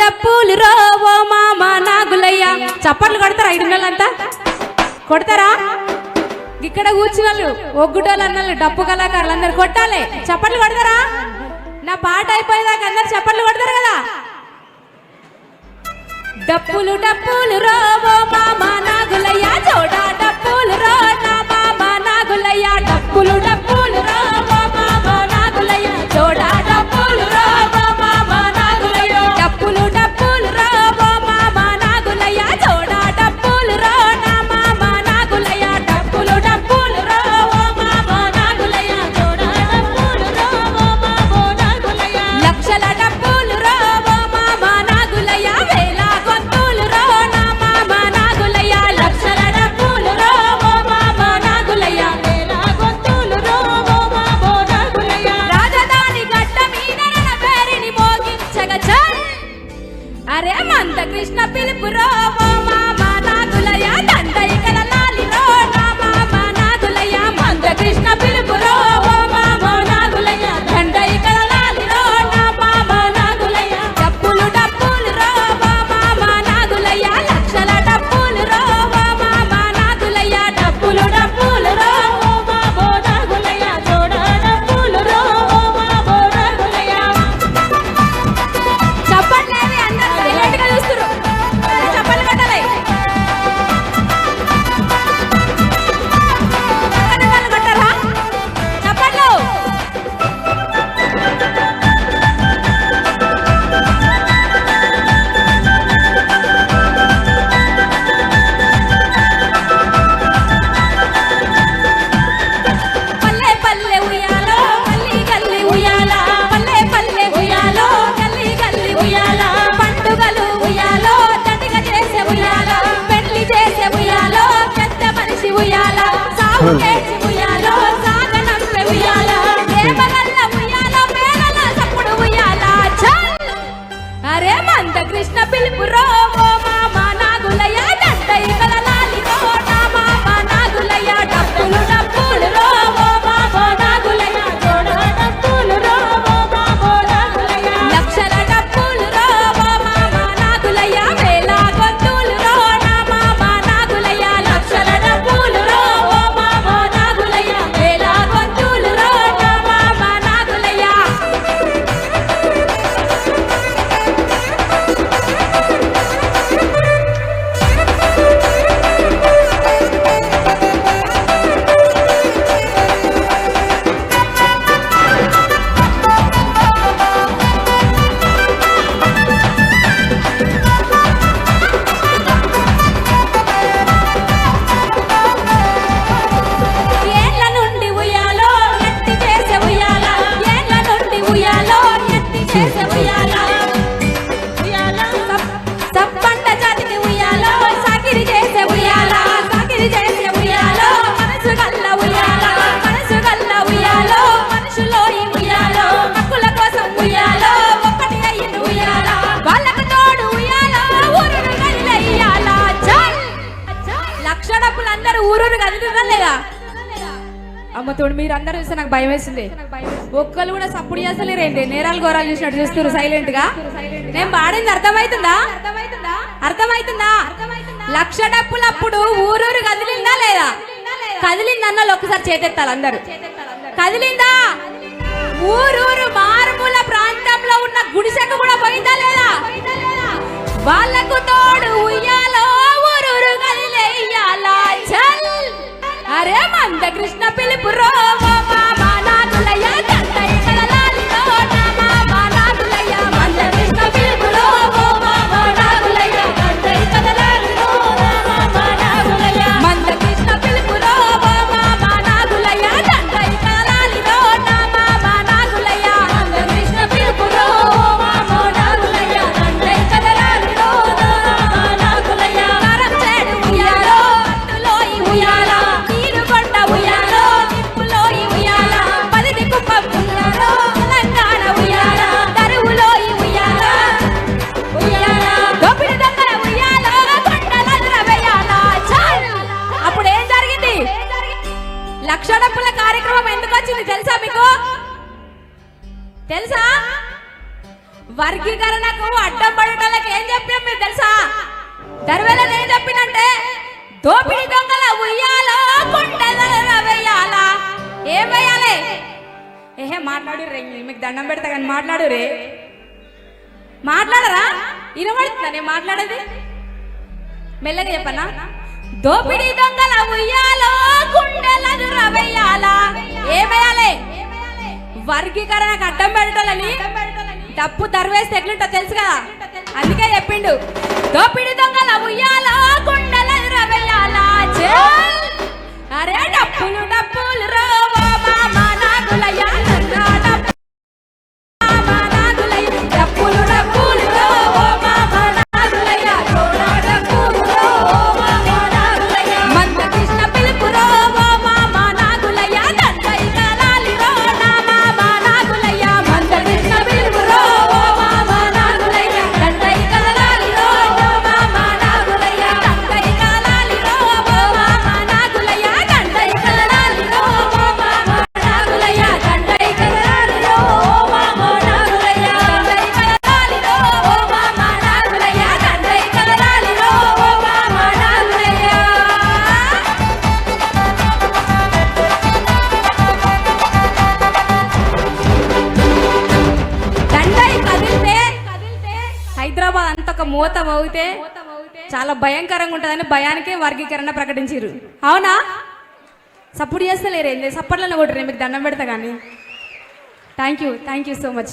డప్పులు రావో మామ నాగులయ్య. చప్పట్లు కొడతారా నెలలంతా? కొడతారా? ఇక్కడ కూర్చున్న ఒగ్గుటోళ్ళు అన్నాళ్ళు డప్పు కళాకారులు అందరు కొట్టాలి. చప్పట్లు కొడతారా? నా పాట అయిపోయేదాకా అందరు చప్పట్లు కొడతారు కదా? డప్పులు డప్పులు రావో మామ నాగులయ్యా. చోడా డప్పులు రో నా మామ నాగులయ్యా. డప్పులు డప్పులు Hey. లక్ష అందరూ ఊరూరు కదులుతున్నా లేదా అమ్మతోడు మీరు అందరూ చూస్తే నాకు భయం వేసింది. ఒక్కరు కూడా సప్పుడు చేస్తలేరేంటి? నేరాలు ఘోరాలు చూసినట్టు చూస్తారు సైలెంట్గా నేను పాడింది అర్థమవుతుందా? అర్థమవుతుందా? లక్ష డప్పులు అప్పుడు ఊరూరు కదిలిందా లేదా? కదిలింది అన్నలు ఒక్కసారి చేతెత్తాలి అందరు. కదిలిందా? ఊరూరు మారుమూల ప్రాంతంలో ఉన్న గుడిసెకు కూడా పోయిందా లేదా? అరే మంద కృష్ణ పిలుపు రోవా? పేరు తెలుసా మీకు? తెలుసా? వర్గీకరణకు అడ్డం పడటాలకు ఏం చెప్పాం మీరు తెలుసా? దర్వేలను ఏం చెప్పినంటే దోపిడీ దొంగల ఉయ్యాలో వేయాలా? ఏం ఏహే మాట్లాడు రే మీకు దండం పెడతా కానీ మాట్లాడు రే. మాట్లాడరా? వినబడుతుందా నేను మాట్లాడేది? మెల్లగా చెప్పనా? దోపిడి దొంగల ఉయ్యాలో గుండెలను రవేయాల ఏమేయాలి? వర్గీకరణకు అడ్డం పెట్టాలని డప్పు దర్వేస్తే ఎట్లుంటో తెలుసు కదా? అందుకే చెప్పిండు దోపిడి దొంగల ఉయ్యాలో గుండెలను రవేయాల అరే డప్పులు డప్పులు మూత మోగితే చాలా భయంకరంగా ఉంటుందని భయానికే వర్గీకరణ ప్రకటించారు అవునా? సపోర్ట్ చేస్తలేరు ఏంది సప్పట్లను కొట్టరే మీకు దండం పెడతా కానీ thank you thank you so much